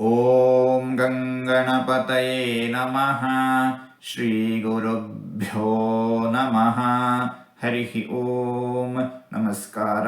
ॐ गङ्गणपतये नमः ಶ್ರೀಗುರುಭ್ಯೋ ನಮಃ ಹರಿ ಓಂ ನಮಸ್ಕಾರ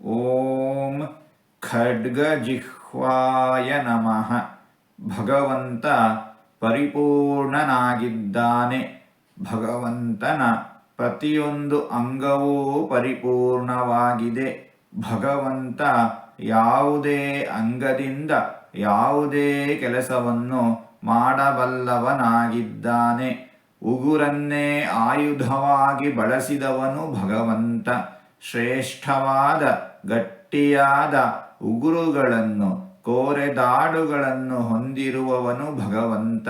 ಓಂ ಖಡ್ಗಜಿಹ್ವಾಯ ನಮಃ ಭಗವಂತ ಪರಿಪೂರ್ಣನಾಗಿದ್ದಾನೆ ಭಗವಂತನ ಪ್ರತಿಯೊಂದು ಅಂಗವೂ ಪರಿಪೂರ್ಣವಾಗಿದೆ ಭಗವಂತ ಯಾವುದೇ ಅಂಗದಿಂದ ಯಾವುದೇ ಕೆಲಸವನ್ನು ಮಾಡಬಲ್ಲವನಾಗಿದ್ದಾನೆ. ಉಗುರನ್ನೇ ಆಯುಧವಾಗಿ ಬಳಸಿದವನು ಭಗವಂತ. ಶ್ರೇಷ್ಠವಾದ, ಗಟ್ಟಿಯಾದ ಉಗುರುಗಳನ್ನು, ಕೋರೆದಾಡುಗಳನ್ನು ಹೊಂದಿರುವವನು ಭಗವಂತ.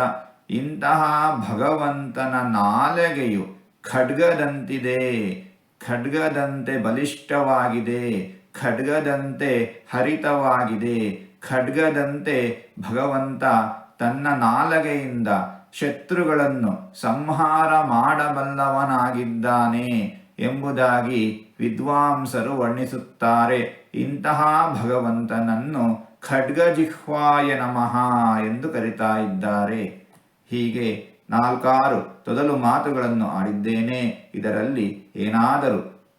ಇಂತಹ ಭಗವಂತನ ನಾಲಗೆಯು ಖಡ್ಗದಂತಿದೆ, ಖಡ್ಗದಂತೆ ಬಲಿಷ್ಠವಾಗಿದೆ. ಖಡ್ಗದಂತೆ ಹರಿತವಾಗಿದೆ. ಖಡ್ಗದಂತೆ ಭಗವಂತ ತನ್ನ ನಾಲಗೆಯಿಂದ ಶತ್ರುಗಳನ್ನು ಸಂಹಾರ ಮಾಡಬಲ್ಲವನಾಗಿದ್ದಾನೆ ಎಂಬುದಾಗಿ ವಿದ್ವಾಂಸರು ವರ್ಣಿಸುತ್ತಾರೆ. ಇಂತಹ ಭಗವಂತನನ್ನು ಖಡ್ಗಜಿಹ್ವಾಯ ನಮಃ ಎಂದು ಕರಿತಾ ಇದ್ದಾರೆ. ಹೀಗೆ ನಾಲ್ಕಾರು ತೊದಲು ಮಾತುಗಳನ್ನು ಆಡಿದ್ದೇನೆ. ಇದರಲ್ಲಿ ಏನಾದರೂ